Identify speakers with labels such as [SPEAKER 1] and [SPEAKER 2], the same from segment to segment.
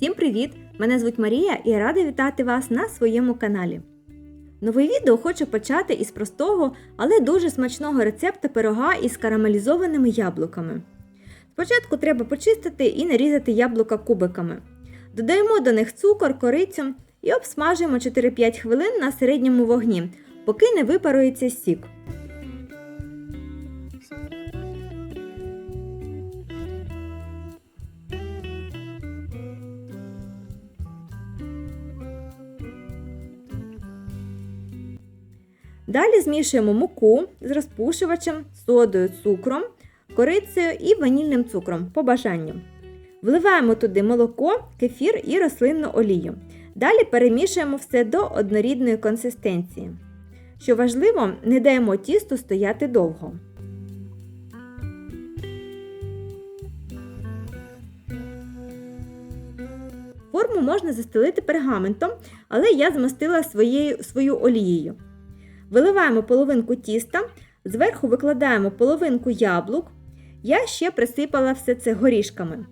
[SPEAKER 1] Всім привіт! Мене звуть Марія і рада вітати вас на своєму каналі. Нове відео хочу почати із простого, але дуже смачного рецепту пирога із карамелізованими яблуками. Спочатку треба почистити і нарізати яблука кубиками. Додаємо до них цукор, корицю і обсмажуємо 4-5 хвилин на середньому вогні, поки не випарується сік. Далі змішуємо муку з розпушувачем, содою, цукром, корицею і ванільним цукром по бажанню. Вливаємо туди молоко, кефір і рослинну олію. Далі перемішуємо все до однорідної консистенції. Що важливо, не даємо тісту стояти довго. Форму можна застелити пергаментом, але я змастила своєю, свою олією. Виливаємо половинку тіста, зверху викладаємо половинку яблук. Я ще присипала все це горішками.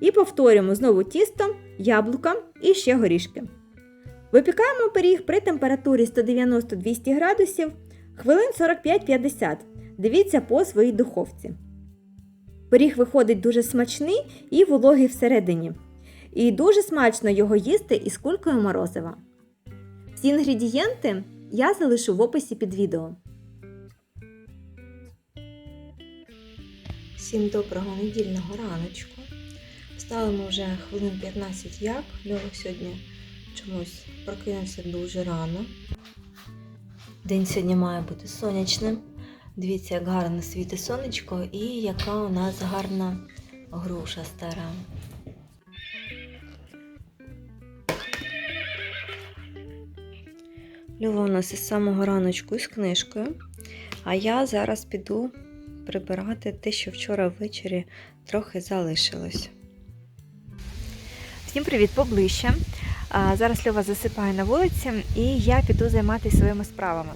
[SPEAKER 1] І повторюємо знову тісто, яблука і ще горішки. Випікаємо пиріг при температурі 190-200 градусів хвилин 45-50. Дивіться по своїй духовці. Пиріг виходить дуже смачний і вологий всередині. І дуже смачно його їсти із кулькою морозива. Всі інгредієнти я залишу в описі під відео.
[SPEAKER 2] Всім доброго недільного раночку. Встали вже хвилин 15 як. Льовик сьогодні чомусь прокинувся дуже рано. День сьогодні має бути сонячним. Дивіться, як гарно світить сонечко і яка у нас гарна груша стара. Льова у нас із самого раночку із книжкою. А я зараз піду прибирати те, що вчора ввечері трохи залишилось.
[SPEAKER 1] Всім привіт поближче. Зараз Льова засипає на вулиці і я піду займатися своїми справами.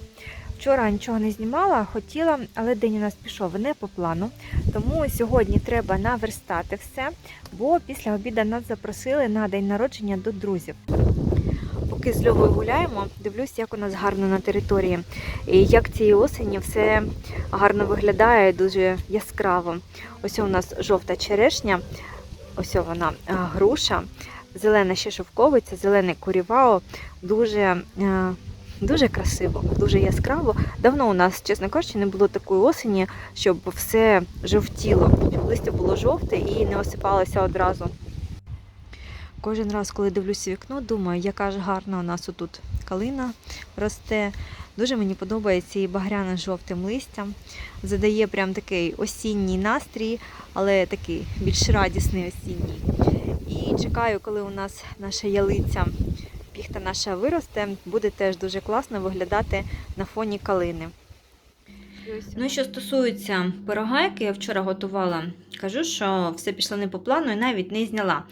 [SPEAKER 1] Вчора нічого не знімала, хотіла, але день у нас пішов не по плану. Тому сьогодні треба наверстати все, бо після обіду нас запросили на день народження до друзів. Поки з Льовою гуляємо, дивлюсь, як у нас гарно на території. І як цієї осені все гарно виглядає, дуже яскраво. Ось у нас жовта черешня, ось вона груша, зелена ще шовковиця, зелений курівао. Дуже, е, дуже красиво, дуже яскраво. Давно у нас, чесно кажучи, не було такої осені, щоб все жовтіло, щоб листя було жовте і не осипалося одразу. Кожен раз, коли дивлюся вікно, думаю, яка ж гарна у нас отут калина росте. Дуже мені подобається її багряне жовтим листям. Задає прям такий осінній настрій, але такий більш радісний осінній. І чекаю, коли у нас наша ялиця, піхта наша виросте, буде теж дуже класно виглядати на фоні калини. Ну що стосується пирога, який я вчора готувала, кажу, що все пішло не по плану і навіть не зняла.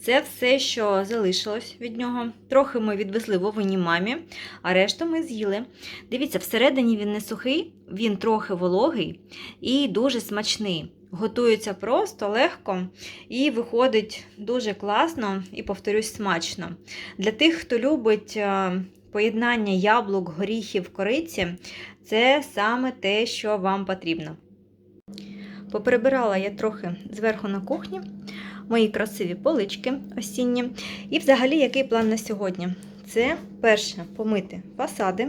[SPEAKER 1] Це все, що залишилось від нього. Трохи ми відвезли Вовині мамі, а решту ми з'їли. Дивіться, всередині він не сухий, він трохи вологий і дуже смачний. Готується просто, легко і виходить дуже класно і, повторюсь, смачно. Для тих, хто любить е, поєднання яблук, горіхів, кориці, це саме те, що вам потрібно. Поприбирала я трохи зверху на кухні мої красиві полички осінні. І взагалі, який план на сьогодні? Це перше помити фасади.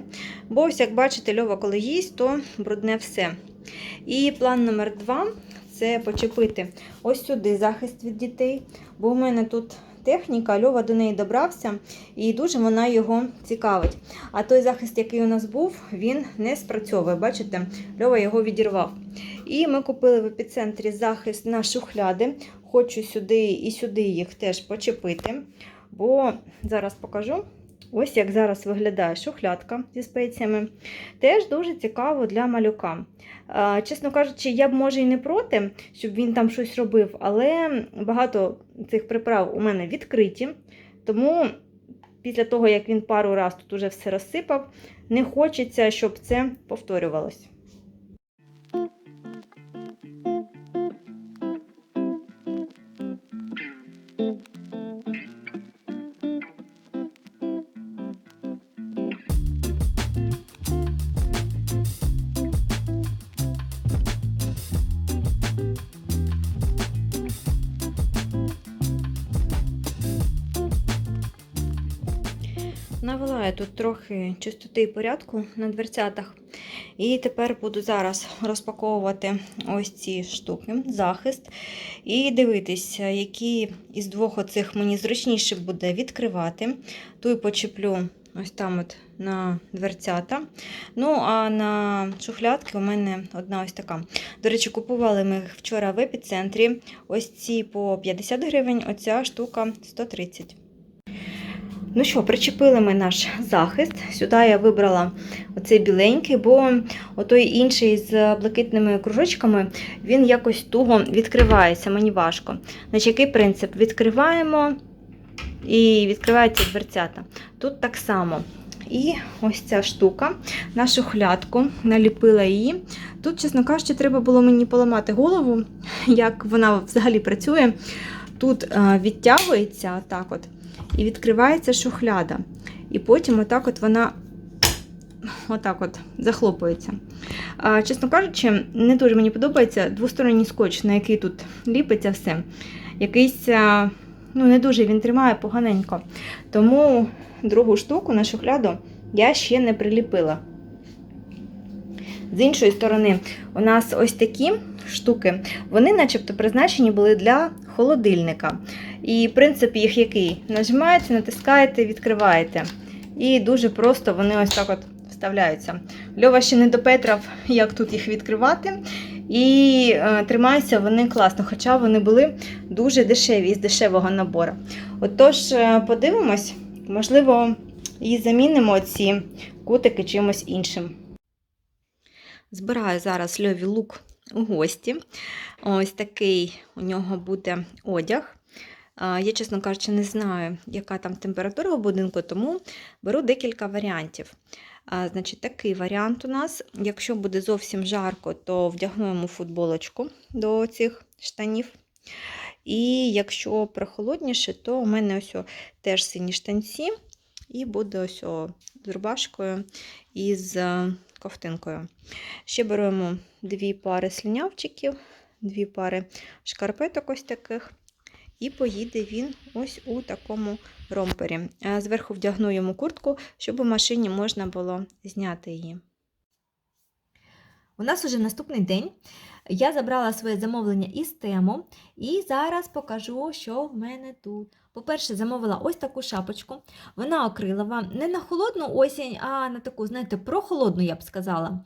[SPEAKER 1] Бо, ось, як бачите, льова, коли їсть, то брудне все. І план номер два це почепити ось сюди захист від дітей. Бо у мене тут техніка, Льова до неї добрався, і дуже вона його цікавить. А той захист, який у нас був, він не спрацьовує. Бачите, Льова його відірвав. І ми купили в епіцентрі захист на шухляди. Хочу сюди і сюди їх теж почепити. Бо зараз покажу. Ось як зараз виглядає шухлядка зі спеціями. Теж дуже цікаво для малюка. Чесно кажучи, я б може і не проти, щоб він там щось робив, але багато цих приправ у мене відкриті. Тому після того, як він пару раз тут уже все розсипав, не хочеться, щоб це повторювалось.
[SPEAKER 2] Навела я тут трохи чистоти і порядку на дверцятах. І тепер буду зараз розпаковувати ось ці штуки, захист, і дивитися, які із двох оцих мені зручніше буде відкривати. Ту почеплю ось там от на дверцята. Ну, а на шухлядки у мене одна ось така. До речі, купували ми їх вчора в епіцентрі. Ось ці по 50 гривень, оця штука 130. Ну що, причепили ми наш захист. Сюди я вибрала оцей біленький, бо отой інший з блакитними кружочками, він якось туго відкривається, мені важко. Значить, який принцип? Відкриваємо і відкриваються дверцята. Тут так само. І ось ця штука, на шухлядку, наліпила її. Тут, чесно кажучи, треба було мені поламати голову, як вона взагалі працює. Тут е, відтягується отак от, і відкривається шухляда. І потім отак от вона отак от захлопується. А, чесно кажучи, не дуже мені подобається двосторонній скотч, на який тут ліпиться все. Якийсь, ну, не дуже він тримає поганенько. Тому другу штуку на шухляду я ще не приліпила. З іншої сторони, у нас ось такі штуки, вони начебто призначені були для холодильника. І принцип їх який? Нажимаєте, натискаєте, відкриваєте. І дуже просто вони ось так от вставляються. Льова ще не допетрав, як тут їх відкривати. І е, тримаються вони класно, хоча вони були дуже дешеві, з дешевого набору. Отож, е, подивимось, можливо, і замінимо ці кутики чимось іншим. Збираю зараз Льові лук у гості. Ось такий у нього буде одяг. Я, чесно кажучи, не знаю, яка там температура у будинку, тому беру декілька варіантів. Значить, такий варіант у нас. Якщо буде зовсім жарко, то вдягнуємо футболочку до цих штанів. І якщо прохолодніше, то у мене ось теж сині штанці, і буде ось з рубашкою і з е, ковтинкою. Ще беремо дві пари слінявчиків, дві пари шкарпеток ось таких. І поїде він ось у такому ромпері. Зверху вдягну йому куртку, щоб у машині можна було зняти її.
[SPEAKER 1] У нас уже наступний день. Я забрала своє замовлення із тему і зараз покажу, що в мене тут. По-перше, замовила ось таку шапочку. Вона акрилова, не на холодну осінь, а на таку, знаєте, прохолодну, я б сказала.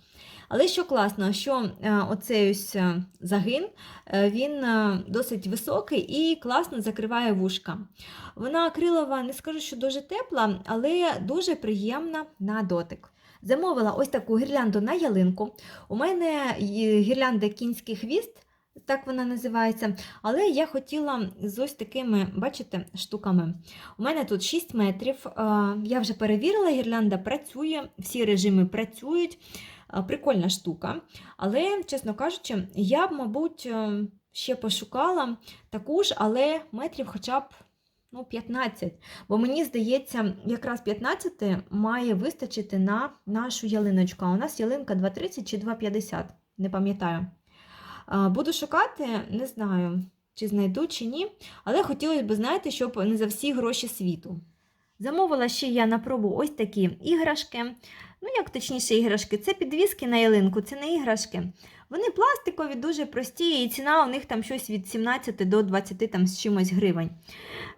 [SPEAKER 1] Але що класно, що е, оцей ось е, загин, е, він досить високий і класно закриває вушка. Вона акрилова, не скажу, що дуже тепла, але дуже приємна на дотик. Замовила ось таку гірлянду на ялинку. У мене гірлянда кінський хвіст, так вона називається. Але я хотіла з ось такими, бачите, штуками. У мене тут 6 метрів. Я вже перевірила, гірлянда працює, всі режими працюють. Прикольна штука. Але, чесно кажучи, я б, мабуть, е, ще пошукала таку ж, але метрів хоча б ну, 15. Бо мені здається, якраз 15 має вистачити на нашу ялиночку. А у нас ялинка 2,30 чи 2,50, не пам'ятаю. Буду шукати, не знаю, чи знайду, чи ні. Але хотілося б, знаєте, щоб не за всі гроші світу. Замовила ще я на пробу ось такі іграшки. Ну, як точніше, іграшки, це підвіски на ялинку, це не іграшки. Вони пластикові, дуже прості, і ціна у них там щось від 17 до 20 там, з чимось гривень.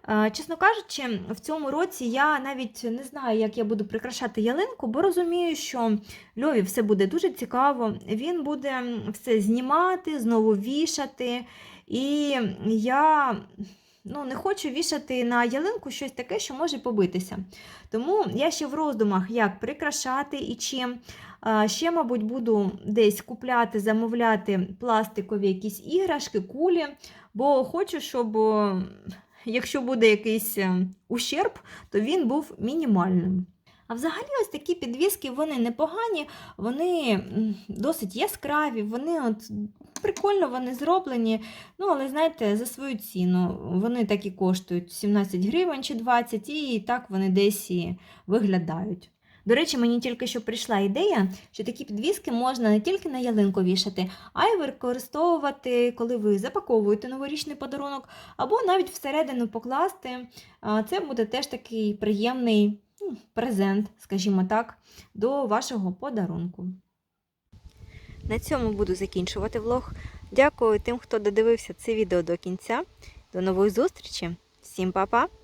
[SPEAKER 1] Е, Чесно кажучи, в цьому році я навіть не знаю, як я буду прикрашати ялинку, бо розумію, що Льові все буде дуже цікаво. Він буде все знімати, знову вішати. І я ну, не хочу вішати на ялинку щось таке, що може побитися. Тому я ще в роздумах, як прикрашати і чим. Ще, мабуть, буду десь купляти, замовляти пластикові якісь іграшки, кулі, бо хочу, щоб якщо буде якийсь е, ущерб, то він був мінімальним. А взагалі, ось такі підвіски, вони непогані, вони досить яскраві, вони от прикольно вони зроблені. Ну, але знаєте, за свою ціну вони так і коштують 17 гривень чи 20, і так вони десь і виглядають. До речі, мені тільки що прийшла ідея, що такі підвіски можна не тільки на ялинку вішати, а й використовувати, коли ви запаковуєте новорічний подарунок, або навіть всередину покласти. Це буде теж такий приємний, ну, презент, скажімо так, до вашого подарунку. На цьому буду закінчувати влог. Дякую тим, хто додивився це відео до кінця. До нової зустрічі. Всім па-па!